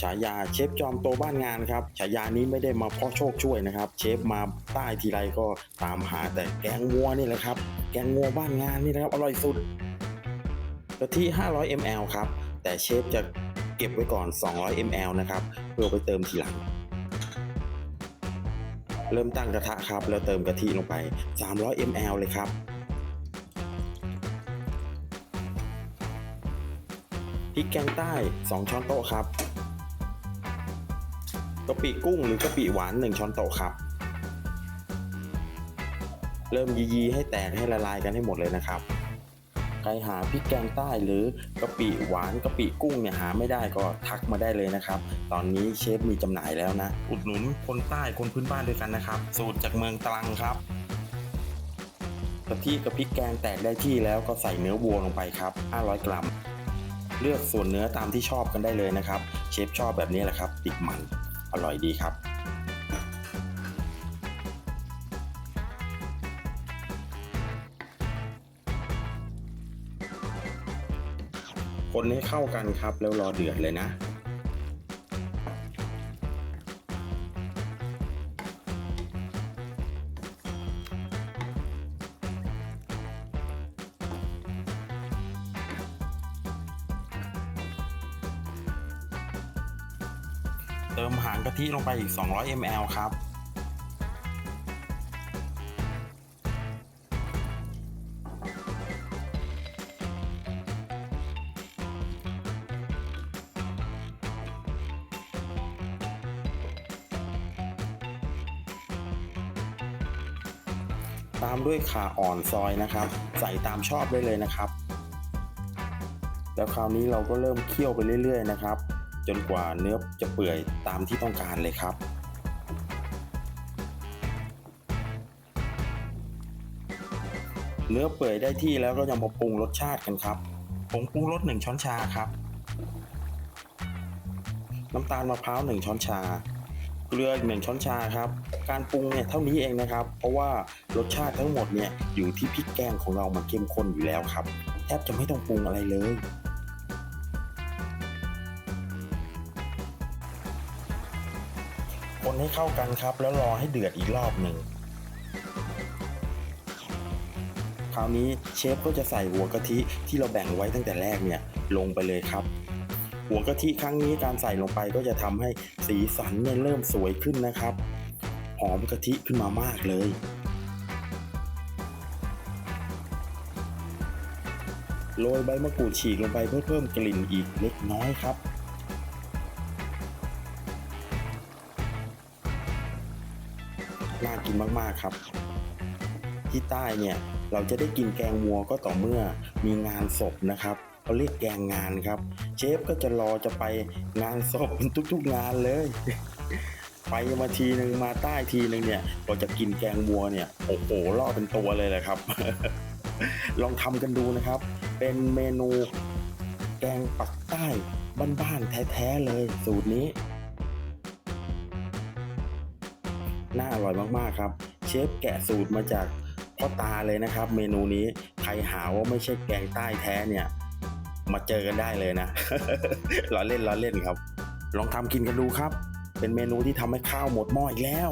ฉายาเชฟจอมโตบ้านงานครับฉายานี้ไม่ได้มาเพราะโชคช่วยนะครับ เชฟมาใต้ทีไรก็ตามหาแต่แกงงัวนี่แหละครับ แกงงัวบ้านงานนี่นะครับอร่อยสุดกะทิ 500 ml ครับ แต่เชฟจะเก็บไว้ก่อน 200 ml นะครับ เพื่อไปเติมทีหลัง เริ่มตั้งกระทะครับ แล้วเติมกะทิลงไป 300 ml เลยครับ พริกแกงใต้ 2 ช้อนโต๊ะครับ กะปิกุ้งหรือกะปิหวาน 1ช้อนโต๊ะครับ เริ่มยีๆให้แตกให้ละลายกันให้หมดเลยนะครับ ใครหาพริกแกงใต้หรือกะปิหวานกะปิกุ้งเนี่ยหาไม่ได้ก็ทักมาได้เลยนะครับ ตอนนี้เชฟมีจำหน่ายแล้วนะ อุดหนุนคนใต้คนพื้นบ้านด้วยกันนะครับ สูตรจากเมืองตรังครับกะทิกับพริกแกงแตกได้ที่แล้วก็ใส่เนื้อวัวลงไปครับ 500 กรัม เลือกส่วนเนื้อตามที่ชอบกันได้เลยนะครับ เชฟชอบแบบนี้แหละครับ ติดมัน อร่อยดีครับ คนให้เข้ากันครับแล้วรอเดือดเลยนะ เติมหางกะทิลงไปอีก 200 ml ครับ ตามด้วยข่าอ่อนซอยนะครับ ใส่ตามชอบได้เลยนะครับ แล้วคราวนี้เราก็เริ่มเคี่ยวไปเรื่อย ๆ นะครับ จนกว่าเนื้อจะเปื่อยตามที่ต้องการเลยครับ เนื้อเปื่อยได้ที่แล้วก็จะมาปรุงรสชาติกันครับผงปรุงรส1ช้อนชาครับ น้ำตาลมะพร้าว1ช้อนชา เกลืออีกหนึ่งช้อนชาครับ การปรุงเนี่ยเท่านี้เองนะครับ เพราะว่ารสชาติทั้งหมดเนี่ยอยู่ที่พริกแกงของเรามันเข้มข้นอยู่แล้วครับ แทบจะไม่ต้องปรุงอะไรเลย ให้เข้ากันครับ แล้วรอให้เดือดอีกรอบหนึ่ง คราวนี้เชฟก็จะใส่หัวกะทิที่เราแบ่งไว้ตั้งแต่แรกเนี่ยลงไปเลยครับ หัวกะทิครั้งนี้การใส่ลงไปก็จะทำให้สีสันเนี่ยเริ่มสวยขึ้นนะครับ หอมกะทิขึ้นมามากเลยโรยใบมะกรูดฉีกลงไปเพื่อเพิ่มกลิ่นอีกเล็กน้อยครับ น่ากินมากๆครับ ที่ใต้เนี่ยเราจะได้กินแกงวัวก็ต่อเมื่อมีงานศพนะครับเขาเรียกแกงงานครับ เชฟก็จะรอจะไปงานศพทุกๆงานเลย ไปมาทีหนึ่งมาใต้ทีหนึ่งเนี่ยเราจะกินแกงวัวเนี่ยโอ้โหล่อเป็นตัวเลยแหละครับ ลองทำกันดูนะครับ เป็นเมนูแกงปักใต้บ้านๆแท้ๆเลยสูตรนี้ น่าอร่อยมากๆครับ เชฟแกะสูตรมาจากพ่อตาเลยนะครับ เมนูนี้ใครหาว่าไม่ใช่แกงใต้แท้เนี่ย มาเจอกันได้เลยนะล้อเล่นล้อเล่นครับ ลองทำกินกันดูครับ เป็นเมนูที่ทำให้ข้าวหมดหม้ออีกแล้ว